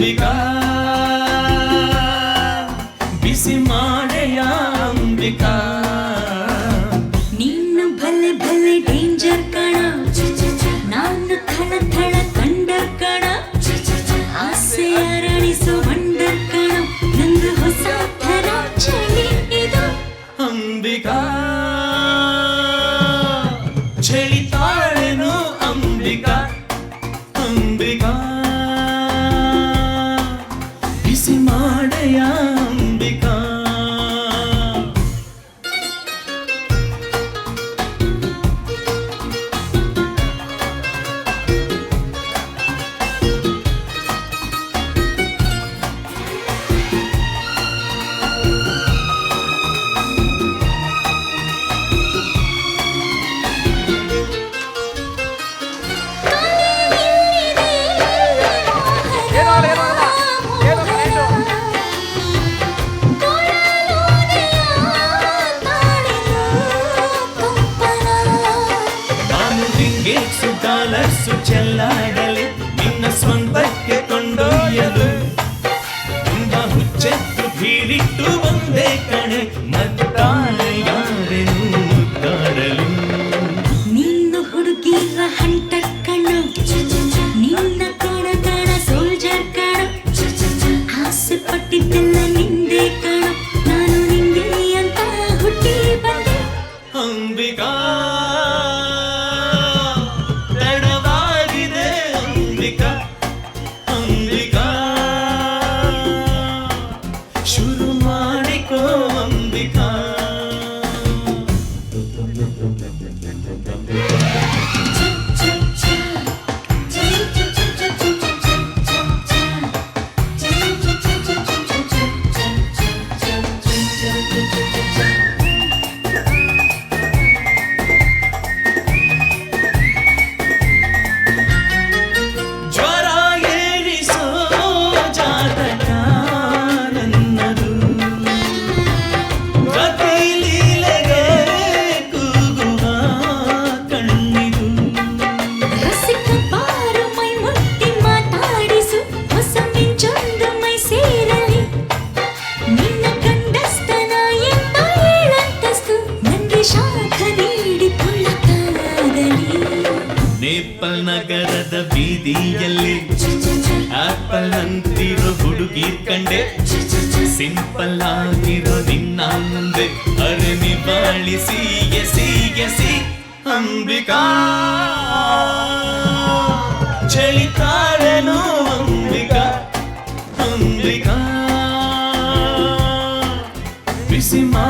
ಅಂಬಿಕಾ ಬಿಸಿ ಮಾಡೆಯ ಅಂಬಿಕಾ ನೀನು ಭಲೆ ಭಲೆ ಡೇಂಜರ್ ಕಣ. ನಾನು ಥಳ ಥಳ ಕಂಡರ್ ಕಣ. ಆಸೆ ಅರಳಿಸೋ ವಂಡರ್ ಕಣ. ನಂದು ಹೊಸ ಥರ ಚಳಿ ಇದು ಅಂಬಿಕಾ ಚಳಿತ ಬಿಸಿ ಮಾಡೆಯ ಡಾಲರ್ಸು ಚೆಲ್ಲಾಡಲಿ ನಿನ್ನ ಸ್ವಂತಕ್ಕೆ ಕೊಂಡೊಯ್ಯಲು. ತುಂಬ ಹುಚ್ಚೆತ್ತು ಬೀರಿಟ್ಟು ಒಂದೇ ಕಣೆ ಮತ್ತಾಳೆ ಯಾರೇನು ಮುದ್ದಾಡಲು ನಿನ್ನ ಹುಡುಗಿರ ಹಂಟ ಕಣ ನಿನ್ನ ಕಣ ಕಣ ಸೋಲ್ಜರ್ ಕಣ. ಆಸೆ ಪಟ್ಟಿದ್ದೆಲ್ಲ ನಿಂದೆ ಕಣ ನಾನು ನಿಂಗೆ ಅಂತ ಹುಟ್ಟಿ ಬಂದೆ. ಅಂಬಿಕಾ ನೇಪಲ್ ನಗರದ ಬೀದಿಯಲ್ಲಿ ಆಪಲ್ ಅಂತಿರೋ ಹುಡುಗಿ ಕಂಡೆ. ಸಿಂಪಲ್ ಆಗಿರೋ ನಿನ್ನ ಮುಂದೆ ಅರನಿ ಬಾಳಿಸಿ ಎಸಿ ಎಸಿ, ಅಂಬಿಕಾ. ಚಳಿತಾಳೆನು ಅಂಬಿಕಾ ಅಂಬಿಕಾ. ಬಿಸಿ ಮಾ